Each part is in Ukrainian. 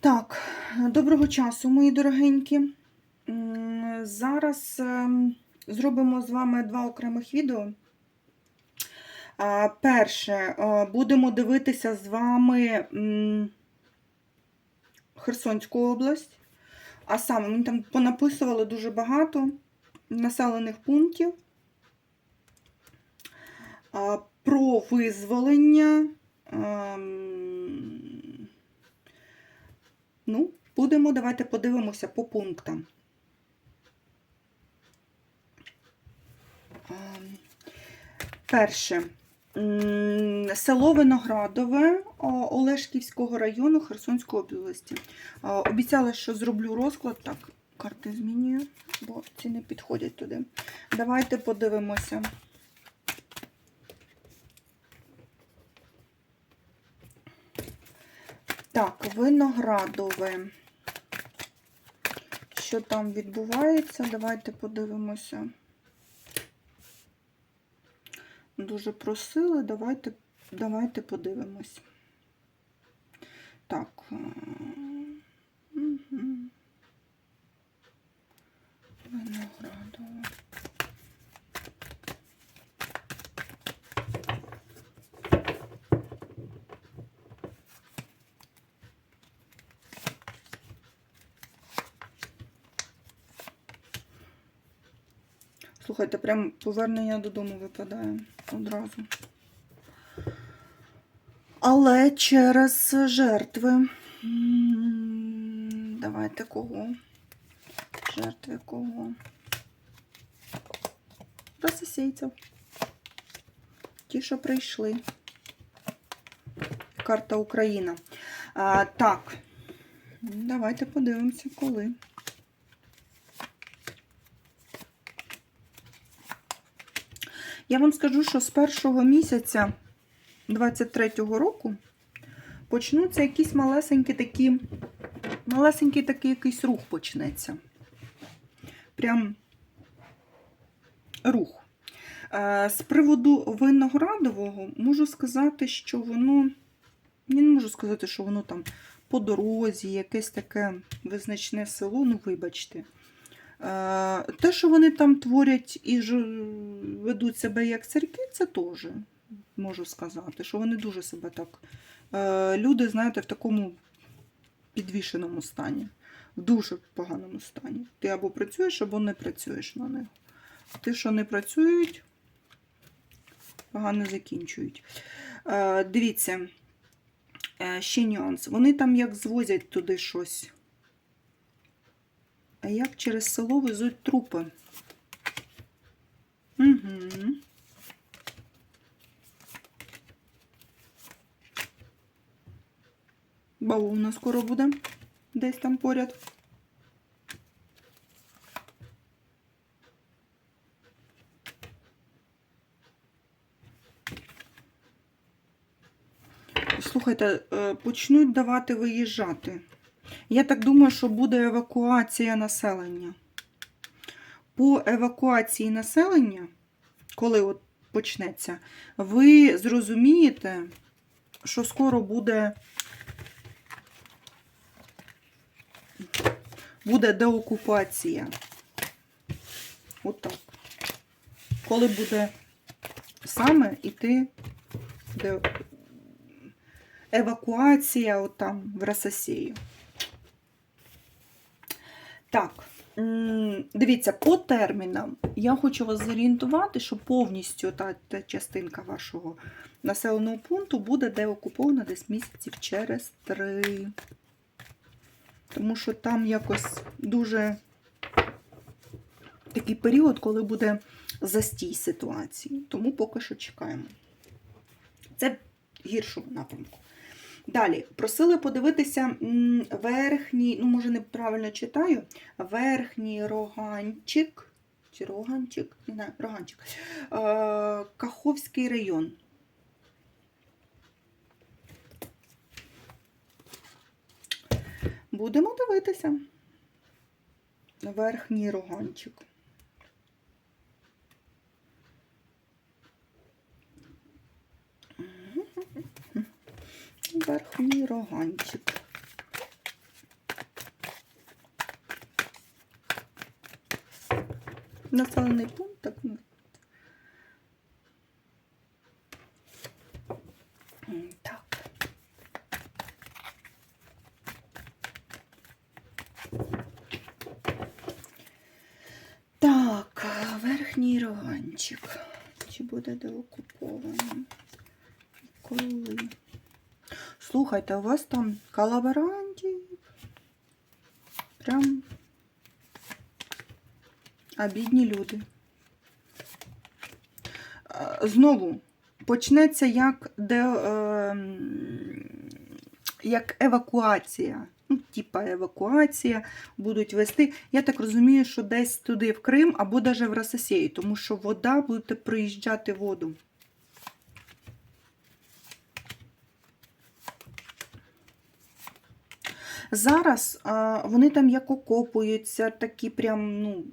Так, доброго часу, мої дорогенькі. Зараз ем, зробимо з вами два окремих відео. Перше, е, будемо дивитися з вами Херсонську область. А саме, мені там понаписували дуже багато населених пунктів про визволення. Ну, будемо, давайте подивимося по пунктам. Ем, Перше. Село Виноградове Олешківського району Херсонської області. Е, Обіцяла, що зроблю розклад. Так, карти змінюю, бо ці не підходять туди. Давайте подивимося. Так, виноградове. Що там відбувається? Давайте подивимося. Дуже просили, давайте, давайте подивимось. Так. е. Виноградове. Слухайте, прям повернення додому випадає одразу. Але через жертви. Давайте кого? Жертви кого? Рососійців. Ті, що прийшли. Карта Україна. А, так, давайте подивимося, коли. Я вам скажу, що з першого місяця 23-го року почнуться якісь малесенькі такі, малесенький такий якийсь рух почнеться. Прям рух. Е, З приводу виноградового можу сказати, що воно, я не можу сказати, що воно там по дорозі, якесь таке визначне село, ну вибачте. Е, Те, що вони там творять і ведуть себе як церкви, це теж можу сказати, що вони дуже себе так. е, Люди, знаєте, в такому підвішеному стані, в дуже поганому стані. Ти або працюєш, або не працюєш на них. Ті, що не працюють, погано закінчують. Е, Дивіться, е, ще нюанс. Вони там як звозять туди щось. А як через село везуть трупи? Угу. Бавовна скоро буде десь там поряд. Слухайте, е, почнуть давати виїжджати. Я так думаю, що буде евакуація населення. По евакуації населення, коли от почнеться, ви зрозумієте, що скоро буде, буде деокупація. Отак. Коли буде саме йти де... евакуація от там в Рососію. Так, дивіться, по термінам я хочу вас зорієнтувати, що повністю та, та частинка вашого населеного пункту буде деокупована десь місяців через три. Тому що там якось дуже такий період, коли буде застій ситуації. Тому поки що чекаємо. Це в гіршому напрямку. Далі, просили подивитися верхній, ну, може, неправильно читаю, верхній роганчик, чи роганчик, не роганчик, е, Каховський район. Будемо дивитися. Верхній роганчик. верхній роганчик. Населений пункт, так. Ну. Так. Так, верхній роганчик. Чи буде деокупований? Коли? Слухайте, у вас там колаборантів. Прям. А бідні люди. Знову почнеться як, де, е, як евакуація. Ну, типа евакуація будуть вести. Я так розумію, що десь туди в Крим або навіть в Рососію, тому що вода буде проїжджати воду. Зараз а, вони там як окопуються, такі прям, ну.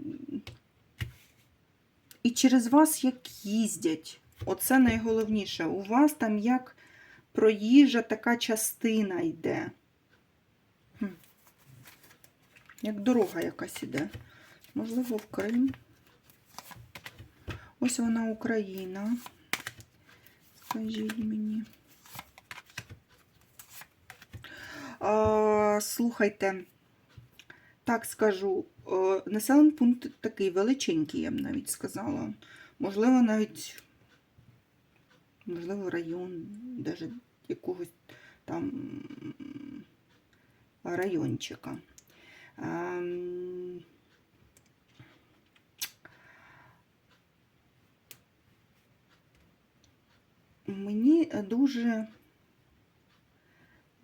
І через вас як їздять. Оце найголовніше. У вас там як проїжджа така частина йде. Як дорога якась іде. Можливо, в Крим. Ось вона Україна. Скажіть мені. А, слухайте, так скажу, е, населений пункт такий величенький, я б навіть сказала. Можливо, навіть, можливо, район, навіть якогось там райончика. Ем, Мені дуже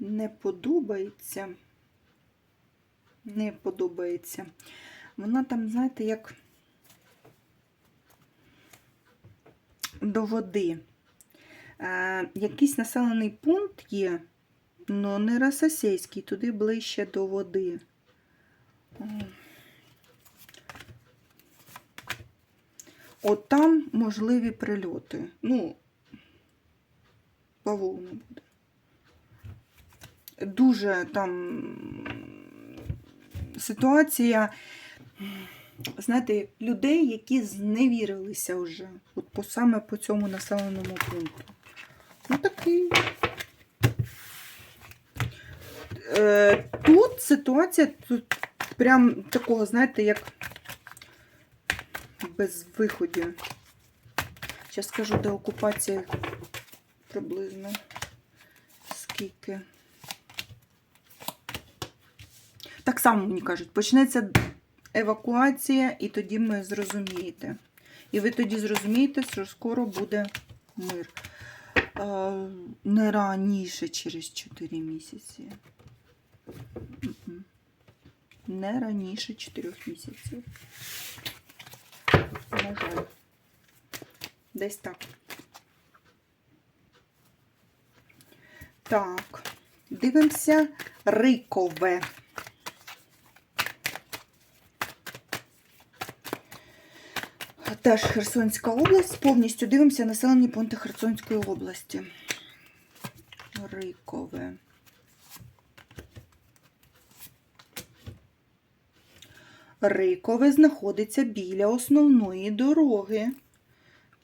не подобається. Не подобається. Вона там, знаєте, як до води. Е, якийсь населений пункт є, але не Рососейський, туди ближче до води. От там можливі прильоти. Ну, бавовна буде дуже там ситуація, знаєте, людей, які зневірилися вже. От по, саме по цьому населеному пункту. Ну такий. Е, тут ситуація тут прям такого, знаєте, як без виходів. Зараз скажу, де окупація приблизно скільки. Так само мені кажуть, почнеться евакуація, і тоді ми зрозумієте. І ви тоді зрозумієте, що скоро буде мир. Не раніше через 4 місяці. Не раніше 4 місяців. На жаль. Десь так. Так, дивимося Рикове. Теж Херсонська область. Повністю дивимося населені пункти Херсонської області. Рикове. Рикове знаходиться біля основної дороги.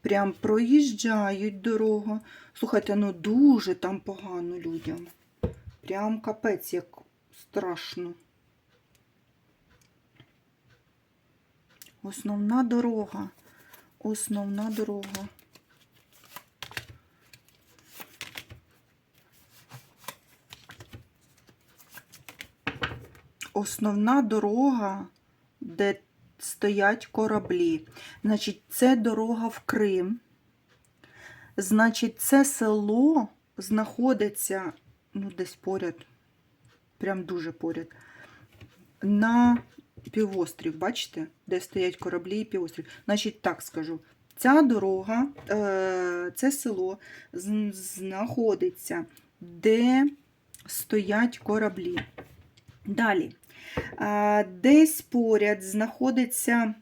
Прям проїжджають дорогу. Слухайте, ну дуже там погано людям. Прям капець, як страшно. Основна дорога. Основна дорога. Основна дорога, де стоять кораблі. Значить, це дорога в Крим. Значить, це село знаходиться, ну, десь поряд, прям дуже поряд, на півострів, бачите, де стоять кораблі і півострів. Значить, так скажу. Ця дорога, е, це село знаходиться, де стоять кораблі. Далі. Десь поряд знаходиться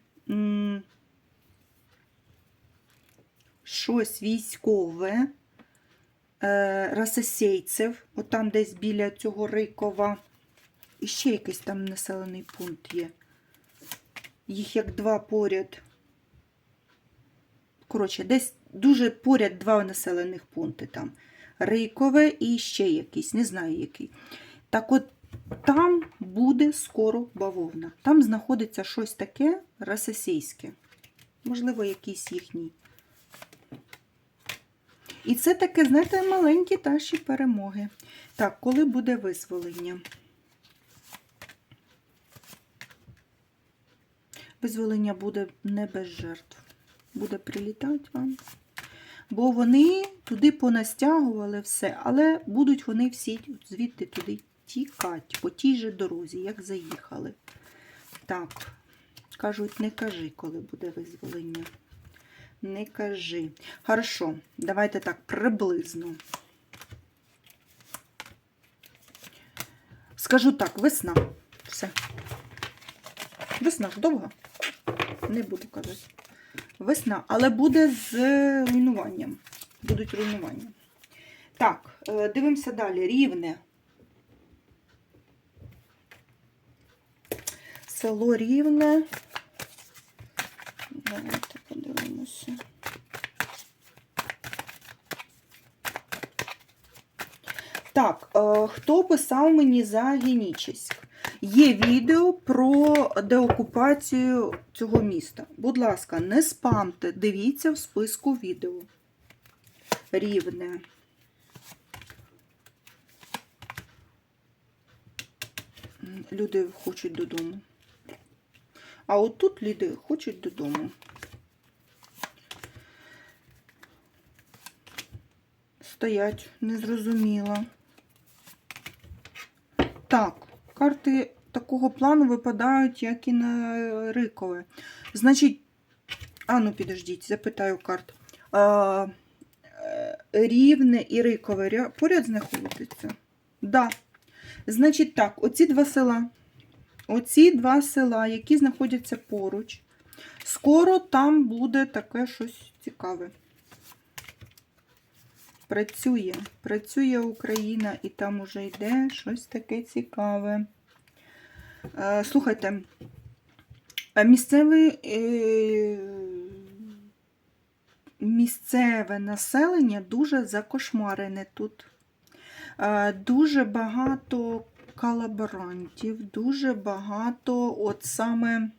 щось військове, е, Расосейцев, отам десь біля цього Рикова. І ще якийсь там населений пункт є. Їх як два поряд. коротше, десь дуже поряд два населених пункти там. Рикове і ще якийсь, не знаю який. Так от там буде скоро бавовна. Там знаходиться щось таке російське. Можливо, якийсь їхній. І це таке, знаєте, маленькі наші перемоги. Так, коли буде визволення? Визволення буде не без жертв. Буде прилітати вам. Бо вони туди понастягували все, але будуть вони всі звідти туди тікати по тій же дорозі, як заїхали. Так, кажуть, не кажи, коли буде визволення. Не кажи. Хорошо, давайте так приблизно. Скажу так, весна. Все. Весна ж довга. Не буду казати. Весна, але буде з руйнуванням. Будуть руйнування. Так, е, дивимося далі. Рівне. Село Рівне. Давайте подивимося. Так, е, хто писав мені за Генічеськ? Є відео про деокупацію цього міста. Будь ласка, не спамте, дивіться в списку відео. Рівне. Люди хочуть додому. А от тут люди хочуть додому. Стоять, незрозуміло. Так, карти такого плану випадають, як і на Рикове. Значить, а ну підождіть, запитаю карт. А, е, Рівне і Рикове поряд знаходяться? Да. Значить так, оці два села. Оці два села, які знаходяться поруч. Скоро там буде таке щось цікаве. Працює, працює Україна, і там уже йде щось таке цікаве. Е, Слухайте, е, місцевий, е, місцеве населення дуже закошмарене тут. Дуже багато колаборантів, дуже багато от саме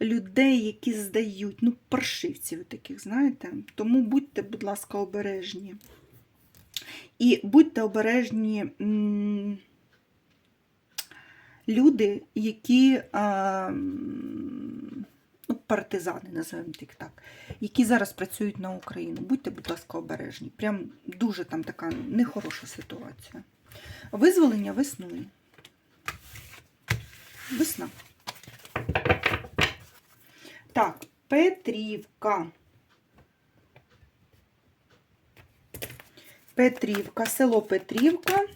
людей, які здають, ну, паршивців таких, знаєте. Тому будьте, будь ласка, обережні. І будьте обережні люди, які а, ну, партизани, називаємо їх так, які зараз працюють на Україну. Будьте, будь ласка, обережні. Прям дуже там така нехороша ситуація. Визволення весною. Весна. Так, Петрівка. Петрівка, село Петрівка.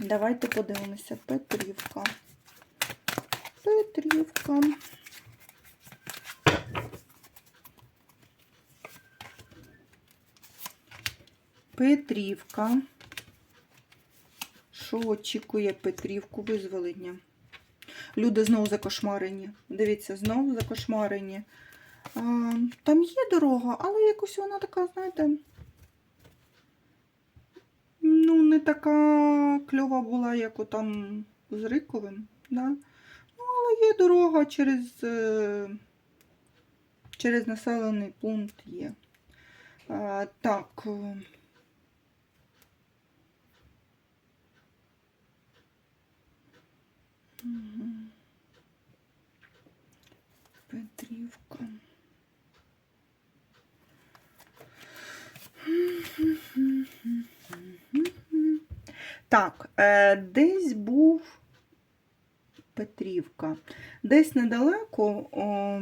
Давайте подивимося. Петрівка. Петрівка. Петрівка. Що очікує Петрівку визволення? Люди знову закошмарені. Дивіться, знову закошмарені. А, там є дорога, але якось вона така, знаєте, ну, не така кльова була, як отам з Риковим. Да? Ну, але є дорога через, е, через населений пункт є. А, так. Е, Петрівка. Так, е, десь був Петрівка. Десь недалеко о,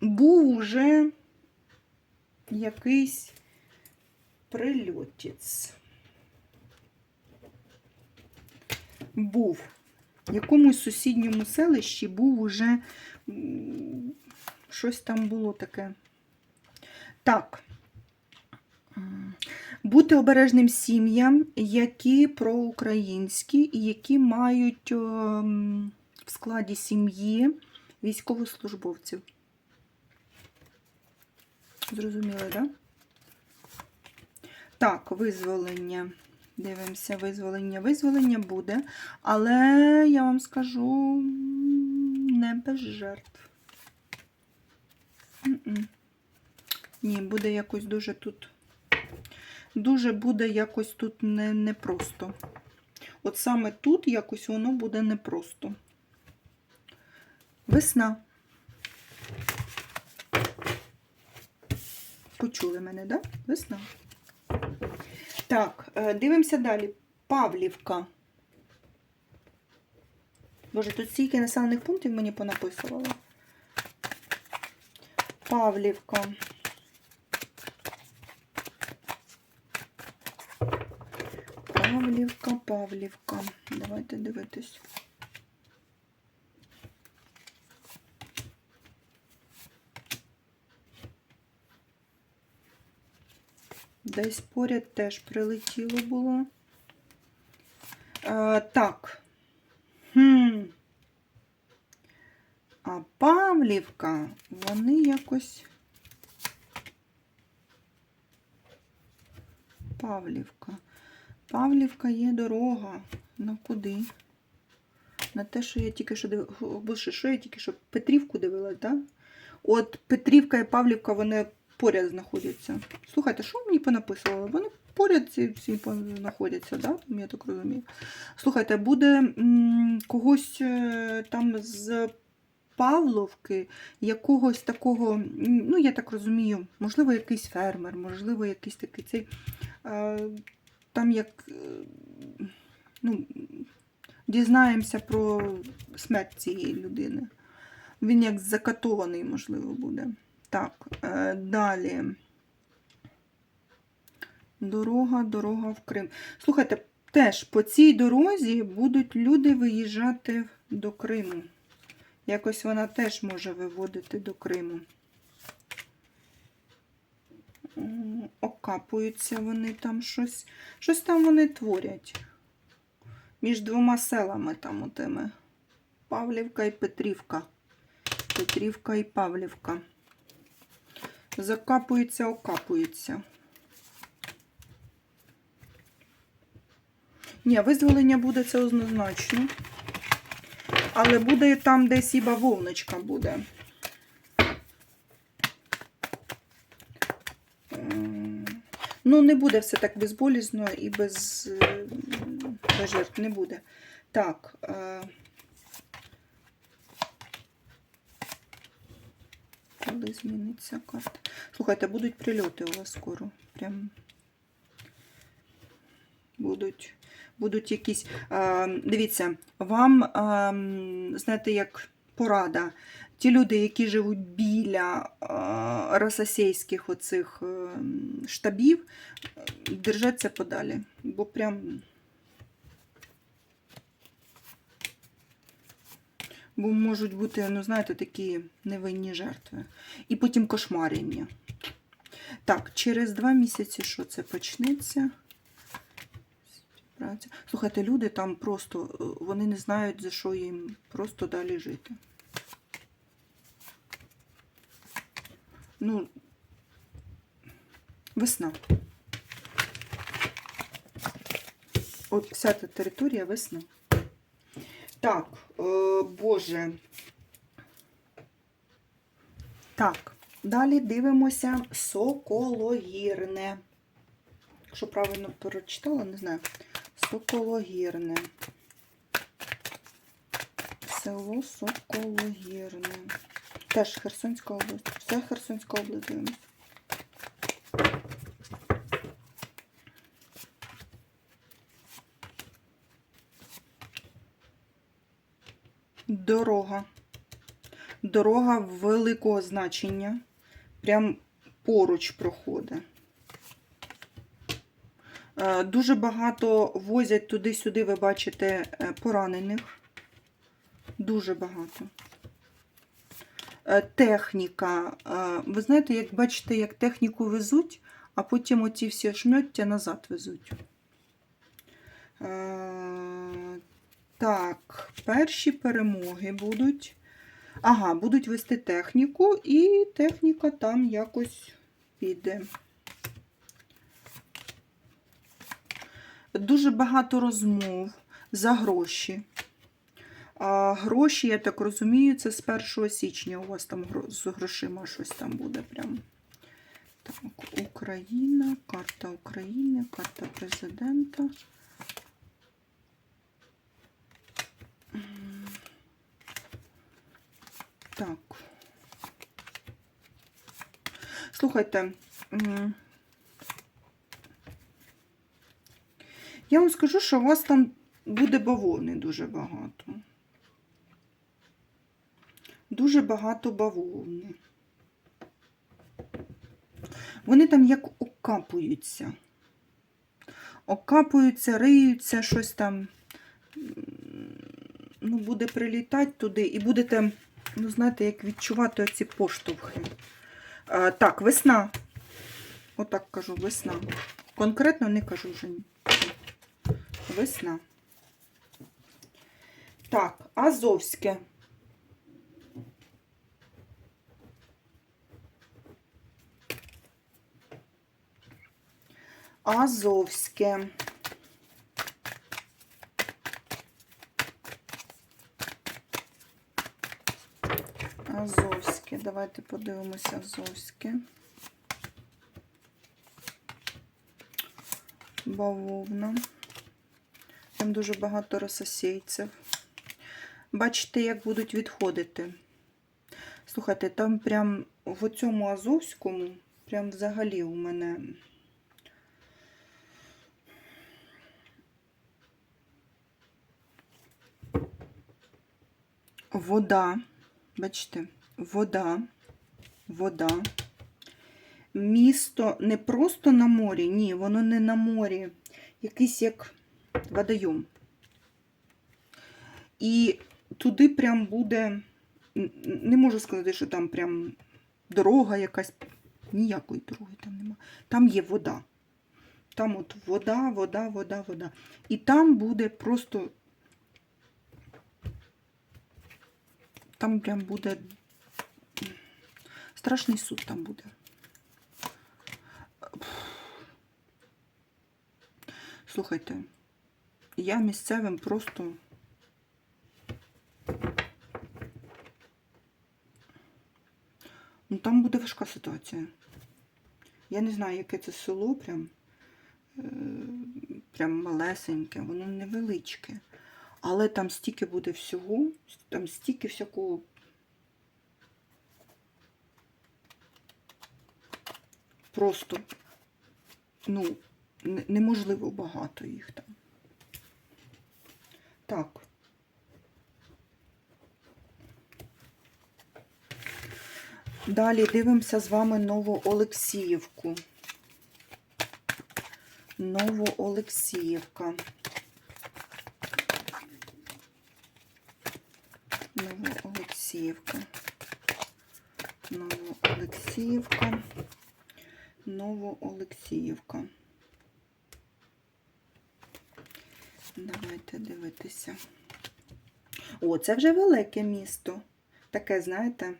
був уже якийсь прильотець. Був. В якомусь сусідньому селищі був уже щось там було таке. Так. Бути обережним сім'ям, які проукраїнські і які мають в складі сім'ї військовослужбовців. Зрозуміли, так? Да? Так, визволення. Дивимося, визволення. Визволення буде, але я вам скажу не без жертв. Ні, буде якось дуже тут. Дуже буде якось тут не, непросто. От саме тут якось воно буде непросто. Весна. Почули мене, так? Да? Весна. Так, е, дивимося далі. Павлівка. Боже, тут стільки населених пунктів мені понаписувало. Павлівка. Павлівка, Павлівка. Давайте дивитись. Десь поряд теж прилетіло було. А, так. Хм. А Павлівка, вони якось. Павлівка. Павлівка є дорога. На куди? На те, що я тільки що дивилася. Що я тільки що Петрівку дивилась, так? От Петрівка і Павлівка, вони поряд знаходяться. Слухайте, що мені понаписували? Вони поряд ці всі знаходяться, да? Я так розумію. Слухайте, буде м, когось е, там з Павловки, якогось такого, ну, я так розумію, можливо, якийсь фермер, можливо, якийсь такий цей. е, Там як. е, Ну, дізнаємося про смерть цієї людини. Він як закатований, можливо, буде. Так, е, далі. Дорога, дорога в Крим. Слухайте, теж по цій дорозі будуть люди виїжджати до Криму. Якось вона теж може виводити до Криму. Окапуються вони там щось. Щось там вони творять. Між двома селами там отими. Павлівка і Петрівка. Петрівка і Павлівка. Закапуються, окапуються. Ні, визволення буде це однозначно. Але буде там десь і бавовничка буде. Ну, не буде все так безболізно і без, е, без жертв не буде. Так. Коли зміниться карта? Слухайте, будуть прильоти у вас скоро. Прям будуть, будуть якісь. А, дивіться, вам, а, знаєте, як порада. Ті люди, які живуть біля а, рососейських оцих е, штабів, держаться подалі. Бо прям. Бо можуть бути, ну, знаєте, такі невинні жертви. І потім кошмарення. Так, через два місяці що це почнеться? Слухайте, люди там просто, е, вони не знають, за що їм просто далі жити. Ну, весна. От вся та територія весна. Так, е, Боже. Так, далі дивимося Сокологірне. Якщо правильно прочитала, не знаю. Сокологірне. Село Сокологірне. Теж Херсонська область. Все Херсонська область дивимося. Дорога. Дорога великого значення. Прям поруч проходить. Е, Дуже багато возять туди-сюди, ви бачите, е, поранених. Дуже багато. Е, Техніка. Ви знаєте, як бачите, як техніку везуть, а потім оці всі шмьоття назад везуть. Так, перші перемоги будуть. Ага, будуть вести техніку, і техніка там якось піде. Дуже багато розмов за гроші. А гроші, я так розумію, це з 1 січня. У вас там з грошима щось там буде прям. Так, Україна, карта України, карта президента. Так. Слухайте. Я вам скажу, що у вас там буде бавовни дуже багато. Дуже багато бавовни. Вони там як окапуються. Окапуються, риються, щось там ну, буде прилітати туди, і будете, ну, знаєте, як відчувати оці поштовхи. А, так, весна. Отак кажу, весна. Конкретно не кажу вже. Весна. Так, Азовське. Азовське. Азовське. Давайте подивимося Азовське. Бавовна. Там дуже багато рососейців. Бачите, як будуть відходити. Слухайте, там прям в цьому Азовському, прям взагалі у мене. Вода, бачите, вода, вода. Місто не просто на морі, ні, воно не на морі, якийсь як водойом. І туди прям буде, не можу сказати, що там прям дорога якась, ніякої дороги там нема. Там є вода. Там от вода, вода, вода, вода. І там буде просто. Там прям буде страшний суд там буде. Слухайте, я місцевим просто. Ну, там буде важка ситуація. Я не знаю, яке це село, прям, е, прям малесеньке, воно невеличке. Але там стільки буде всього, там стільки всякого. Просто, ну, неможливо багато їх там. Так. Далі дивимося з вами Новоолексіївку. Новоолексіївка. Новоолексіївка. Новоолексіївка. Новоолексіївка. Давайте дивитися. О, це вже велике місто. Таке, знаєте.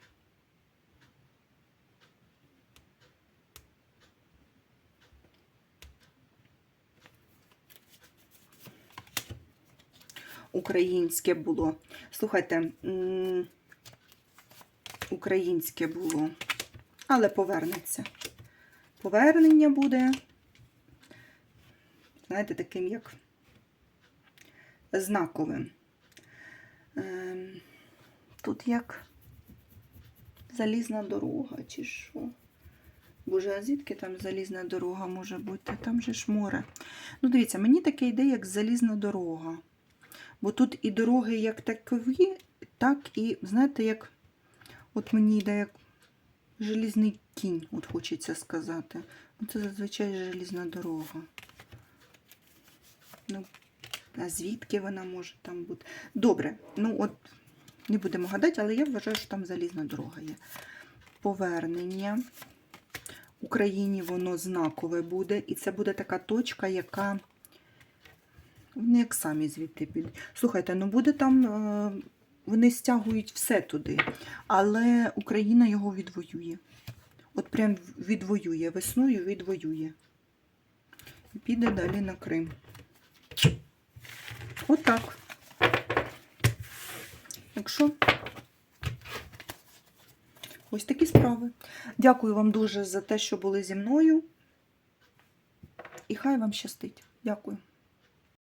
Українське було. Слухайте, українське було, але повернеться. Повернення буде, знаєте, таким як знаковим. Ем, Тут як залізна дорога, чи що? Боже, а звідки там залізна дорога може бути? Там же ж море. Ну, дивіться, мені таке йде, як залізна дорога. Бо тут і дороги як такові, так і, знаєте, як от мені йде як желізний кінь, от хочеться сказати. Ну, Це зазвичай желізна дорога. Ну, а звідки вона може там бути? Добре, ну от не будемо гадати, але я вважаю, що там залізна дорога є. Повернення. Україні воно знакове буде, і це буде така точка, яка вони як самі звідти підуть. Слухайте, ну буде там, е, вони стягують все туди, але Україна його відвоює. От прям відвоює, весною відвоює. І піде далі на Крим. Отак. Якщо ось такі справи. Дякую вам дуже за те, що були зі мною. І хай вам щастить. Дякую.